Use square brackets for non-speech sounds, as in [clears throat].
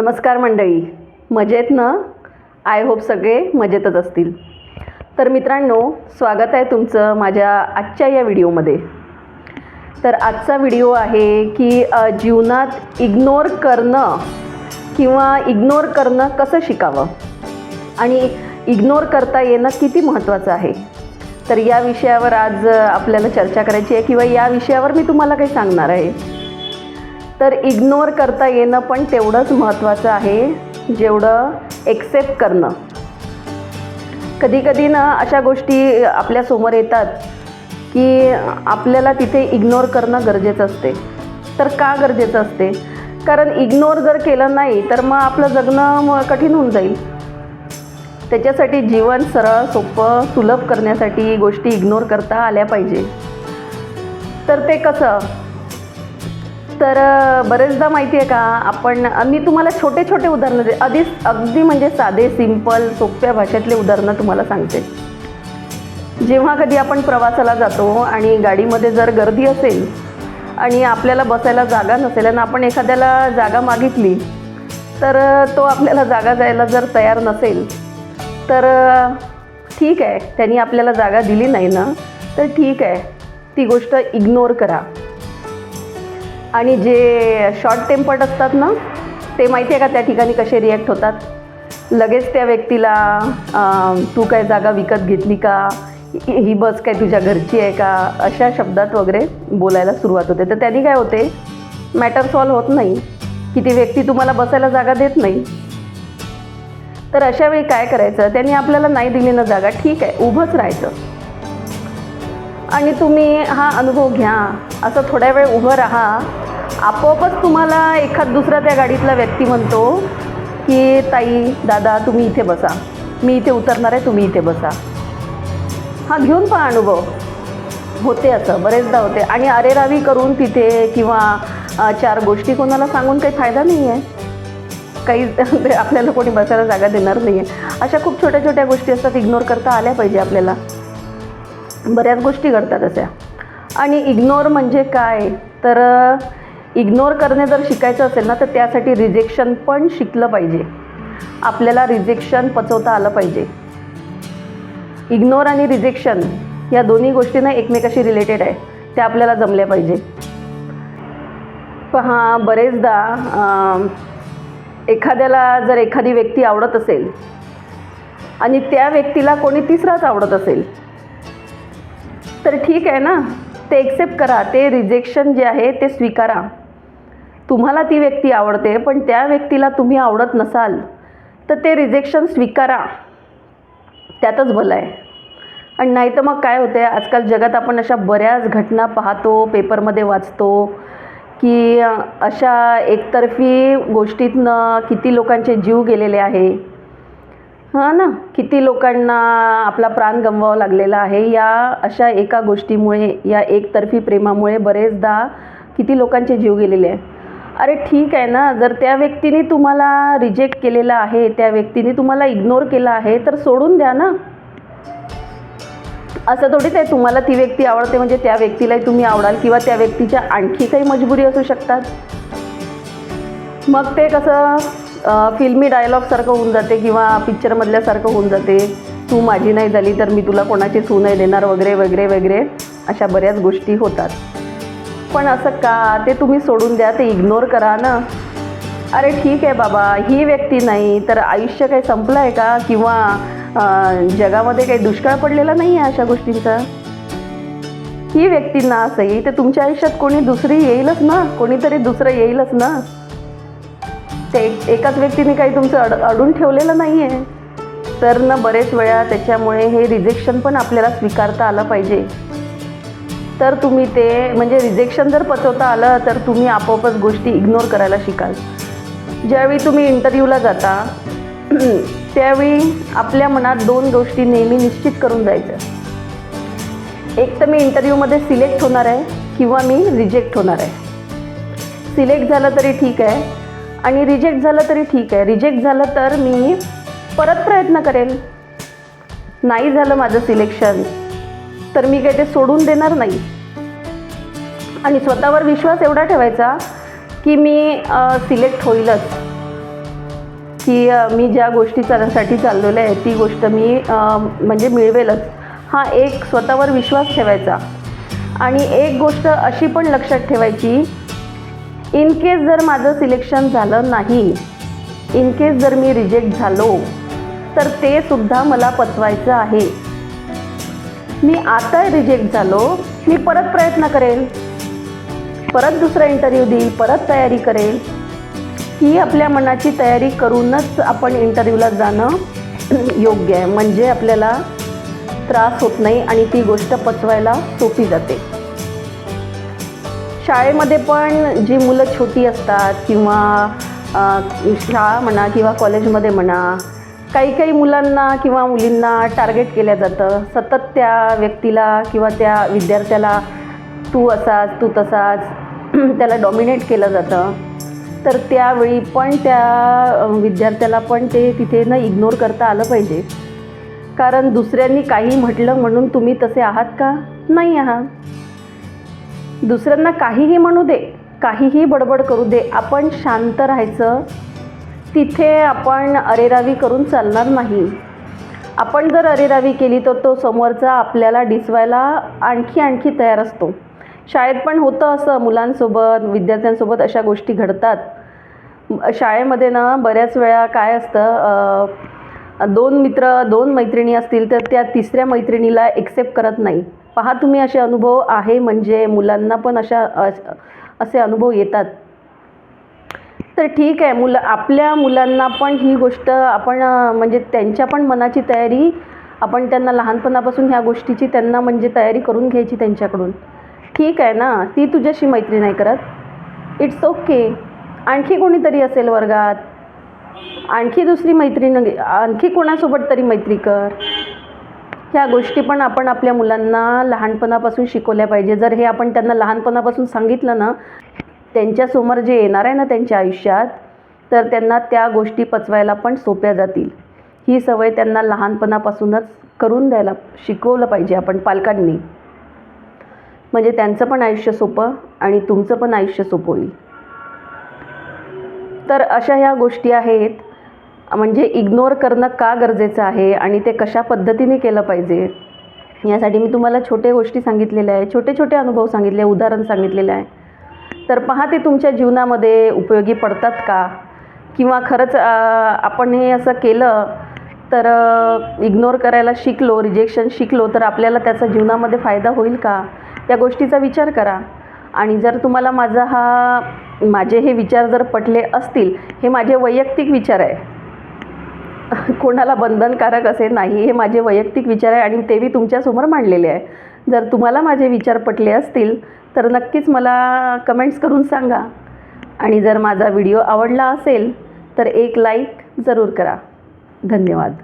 नमस्कार मंडळी. मजेत ना? आय होप सगळे मजेतच असतील. तर मित्रांनो स्वागत आहे तुमचं माझ्या आजच्या या व्हिडिओमध्ये. तर आजचा व्हिडिओ आहे की जीवनात इग्नोर करणं किंवा इग्नोर करणं कसं शिकावं? आणि इग्नोर करता येणं किती महत्त्वाचं आहे? तर या विषयावर आज आपल्याला चर्चा करायची आहे किंवा या विषयावर मी तुम्हाला काही सांगणार आहे. तर इग्नोर करता येणं पण तेवढंच महत्त्वाचं आहे जेवढं एक्सेप्ट करणं. कधीकधी ना अशा गोष्टी आपल्यासमोर येतात की आपल्याला तिथे इग्नोर करणं गरजेचं असते. तर का गरजेचं असते? कारण इग्नोर जर केलं नाही तर मग आपलं जगणं कठीण होऊन जाईल. त्याच्यासाठी जीवन सरळ सोपं सुलभ करण्यासाठी गोष्टी इग्नोर करता आल्या पाहिजे. तर ते कसं? तर बरेचदा माहिती आहे का आपण मी तुम्हाला छोटे छोटे उदाहरणं दे अगदी अगदी म्हणजे साधे सिंपल सोप्या भाषेतले उदाहरणं तुम्हाला सांगते. जेव्हा कधी आपण प्रवासाला जातो आणि गाडीमध्ये जर गर्दी असेल आणि आपल्याला बसायला जागा नसेल आणि आपण एखाद्याला जागा मागितली तर तो आपल्याला जागा जायला जर तयार नसेल तर ठीक आहे त्यांनी आपल्याला जागा दिली नाही ना तर ठीक आहे ती गोष्ट इग्नोर करा. आणि जे शॉर्ट टेम्पर्ड असतात ना ते माहिती आहे का त्या ठिकाणी कसे रिॲक्ट होतात? लगेच त्या व्यक्तीला तू काय जागा विकत घेतली का? ही ही बस काय तुझ्या घरची आहे का? अशा शब्दात वगैरे बोलायला सुरुवात होते. तर त्यांनी काय होते? मॅटर सॉल्व होत नाही. की ती व्यक्ती तुम्हाला बसायला जागा देत नाही. तर अशा वेळी काय करायचं? त्यांनी आपल्याला नाही दिली ना जागा ठीक आहे उभंच राहायचं. आणि तुम्ही हा अनुभव घ्या. असं थोड्या वेळ उभं राहा. आपोआपच तुम्हाला एखाद दुसरा त्या गाडीतला व्यक्ती म्हणतो की ताई दादा तुम्ही इथे बसा. मी इथे उतरणार आहे तुम्ही इथे बसा. हा घेऊन पहा अनुभव. होते असं बरेचदा होते. आणि अरेरावी करून तिथे किंवा चार गोष्टी कोणाला सांगून काही फायदा नाही आहे काही [laughs] आपल्याला कोणी बसायला जागा देणार नाही आहे अशा खूप छोट्या छोट्या गोष्टी असतात इग्नोर करता आल्या पाहिजे आपल्याला. बऱ्याच गोष्टी घडतात अशा. आणि इग्नोर म्हणजे काय? तर इग्नोर करणे जर शिकायचं असेल ना तर त्यासाठी रिजेक्शन पण शिकलं पाहिजे. आपल्याला रिजेक्शन पचवता आलं पाहिजे. इग्नोर आणि रिजेक्शन या दोन्ही गोष्टींना एकमेकाशी रिलेटेड आहे. त्या आपल्याला जमल्या पाहिजे. पहा बरेचदा एखाद्याला जर एखादी व्यक्ती आवडत असेल आणि त्या व्यक्तीला कोणी तिसराच आवडत असेल तर ठीक आहे ना? ते एक्सेप्ट करा. ते रिजेक्शन जे आहे ते स्वीकारा. तुम्हाला ती व्यक्ती आवडते पण त्या व्यक्तीला तुम्ही आवडत नसाल तर ते रिजेक्शन स्वीकारा. त्यातच भलं आहे. आणि नाही तर मग काय होते आजकाल जगात आपण अशा बऱ्याच घटना पाहतो पेपरमध्ये वाचतो की अशा एकतर्फी गोष्टीतनं किती लोकांचे जीव गेलेले आहे. हां ना. किती लोकांना आपला प्राण गमवावा लागलेला आहे. या अशा एका गोष्टीमुळे या एकतर्फी प्रेमामुळे बरेचदा किती लोकांचे जीव गेलेले आहे अरे ठीक आहे ना. जर त्या व्यक्तीने तुम्हाला रिजेक्ट केलेलं आहे त्या व्यक्तीने तुम्हाला इग्नोर केलं आहे तर सोडून द्या ना. असं थोडीच आहे तुम्हाला ती व्यक्ती आवडते. म्हणजे त्या व्यक्तीलाही तुम्ही आवडाल किंवा त्या व्यक्तीच्या आणखी काही मजबुरी असू शकतात. मग ते कसं? फिल्मी डायलॉगसारखं होऊन जाते किंवा पिक्चरमधल्यासारखं होऊन जाते. तू माझी नाही झाली तर मी तुला कोणाची सू नाही देणार वगैरे वगैरे वगैरे. अशा बऱ्याच गोष्टी होतात. पण असं का? ते तुम्ही सोडून द्या ते इग्नोर करा ना. अरे ठीक आहे बाबा ही व्यक्ती नाही तर आयुष्य काही संपलं आहे का? किंवा जगामध्ये काही दुष्काळ पडलेला नाही आहे अशा गोष्टींचा? ही व्यक्ती ना असही तर तुमच्या आयुष्यात कोणी दुसरी येईलच ना? कोणीतरी दुसरं येईलच ना? ते एक- एकाच व्यक्तीने काही तुमचं अड अडून ठेवलेलं नाही आहे तर ना बरेच वेळा त्याच्यामुळे हे रिजेक्शन पण आपल्याला स्वीकारता आलं पाहिजे. तर तुम्ही ते म्हणजे रिजेक्शन जर पचवता आलं तर तुम्ही आपोआपच गोष्टी इग्नोर करायला शिकाल. ज्यावेळी तुम्ही इंटरव्ह्यूला जाता [clears throat] त्यावेळी आपल्या मनात दोन गोष्टी नेहमी निश्चित करून जायचं एक तर मी इंटरव्ह्यूमध्ये सिलेक्ट होणार आहे किंवा मी रिजेक्ट होणार आहे. सिलेक्ट झालं तरी ठीक आहे आणि रिजेक्ट झालं तरी ठीक आहे. रिजेक्ट झालं तर मी परत प्रयत्न करेल नाही झालं माझं सिलेक्शन तर मी काही ते सोडून देणार नाही. आणि स्वतःवर विश्वास एवढा ठेवायचा की मी सिलेक्ट होईलच. की मी ज्या गोष्टी साठी चाललेलं आहे ती गोष्ट मी म्हणजे मिळवेलच. हा एक स्वतःवर विश्वास ठेवायचा. आणि एक गोष्ट अशी पण लक्षात ठेवायची इन केस जर माझं सिलेक्शन झालं नाही इन केस जर मी रिजेक्ट झालो तर ते सुद्धा मला पचवायचं आहे. मी आता रिजेक्ट झालो मी परत प्रयत्न करेल परत दुसरा इंटरव्ह्यू देईल परत तयारी करेल ही आपल्या मनाची तयारी करूनच आपण इंटरव्ह्यूला जाणं [clears throat] योग्य आहे. म्हणजे आपल्याला त्रास होत नाही आणि ती गोष्ट पचवायला सोपी जाते. शाळेमध्ये पण जी मुलं छोटी असतात किंवा शाळा म्हणा किंवा कॉलेजमध्ये म्हणा काही काही मुलांना किंवा मुलींना टार्गेट केलं जातं. सतत त्या व्यक्तीला किंवा त्या विद्यार्थ्याला तू असाच तू तसाच [clears throat] त्याला डॉमिनेट केलं जातं. तर त्यावेळी पण त्या विद्यार्थ्याला पण ते तिथे न इग्नोर करता आलं पाहिजे. कारण दुसऱ्यांनी काही म्हटलं म्हणून तुम्ही तसे आहात का? नाही आहात. दुसऱ्यांना काहीही म्हणू दे काहीही बडबड करू दे आपण शांत राहायचं. तिथे आपण अरेरावी करून चालणार नाही. आपण जर अरेरावी केली तर तो समोरचा आपल्याला डिसवायला आणखी आणखी तयार असतो. शाळेत पण होतं असं मुलांसोबत विद्यार्थ्यांसोबत अशा गोष्टी घडतात. शाळेमध्ये ना बऱ्याच वेळा काय असतं दोन मित्र दोन मैत्रिणी असतील तर त्या तिसऱ्या मैत्रिणीला एक्सेप्ट करत नाही. पहा तुम्ही असे अनुभव आहे म्हणजे मुलांना पण अशा असे अनुभव येतात. तर ठीक आहे मुलं आपल्या मुलांना पण ही गोष्ट आपण म्हणजे त्यांच्या पण मनाची तयारी आपण त्यांना लहानपणापासून ह्या गोष्टीची त्यांना म्हणजे तयारी करून घ्यायची त्यांच्याकडून. ठीक आहे ना? ती तुझ्याशी मैत्री नाही करत. इट्स ओके आणखी कोणीतरी असेल वर्गात? आणखी दुसरी मैत्रीण आणखी कोणासोबत तरी मैत्री कर. ह्या गोष्टी पण आपण आपल्या मुलांना लहानपणापासून शिकवल्या पाहिजे. जर हे आपण त्यांना लहानपणापासून सांगितलं ना त्यांच्यासमोर जे येणार आहे ना त्यांच्या आयुष्यात तर त्यांना त्या गोष्टी पचवायला पण सोप्या जातील. ही सवय त्यांना लहानपणापासूनच करून द्यायला शिकवलं पाहिजे आपण पालकांनी. म्हणजे त्यांचं पण आयुष्य सोपं आणि तुमचं पण आयुष्य सोपं होईल. तर अशा ह्या गोष्टी आहेत. म्हणजे इग्नोर करणं का गरजेचं आहे आणि ते कशा पद्धतीने केलं पाहिजे? यासाठी मी तुम्हाला छोटे गोष्टी सांगितलेल्या आहे छोटे छोटे अनुभव सांगितले उदाहरण सांगितलेलं आहे. तर पहा ते तुमच्या जीवनामध्ये उपयोगी पडतात का? किंवा खरंच आपण हे असं केलं तर इग्नोर करायला शिकलो रिजेक्शन शिकलो तर आपल्याला त्याचा जीवनामध्ये फायदा होईल का? त्या गोष्टीचा विचार करा. आणि जर तुम्हाला माझा हा माझे हे विचार जर पटले असतील हे माझे वैयक्तिक विचार आहे. कोणाला बंधनकारक असे नाही हे माझे वैयक्तिक विचार आहे आणि ते मी तुमच्यासमोर मांडलेले आहे. जर तुम्हाला माझे विचार पटले असतील तर नक्कीच मला कमेंट्स करून सांगा. आणि जर माझा व्हिडिओ आवडला असेल तर एक लाईक जरूर करा. धन्यवाद.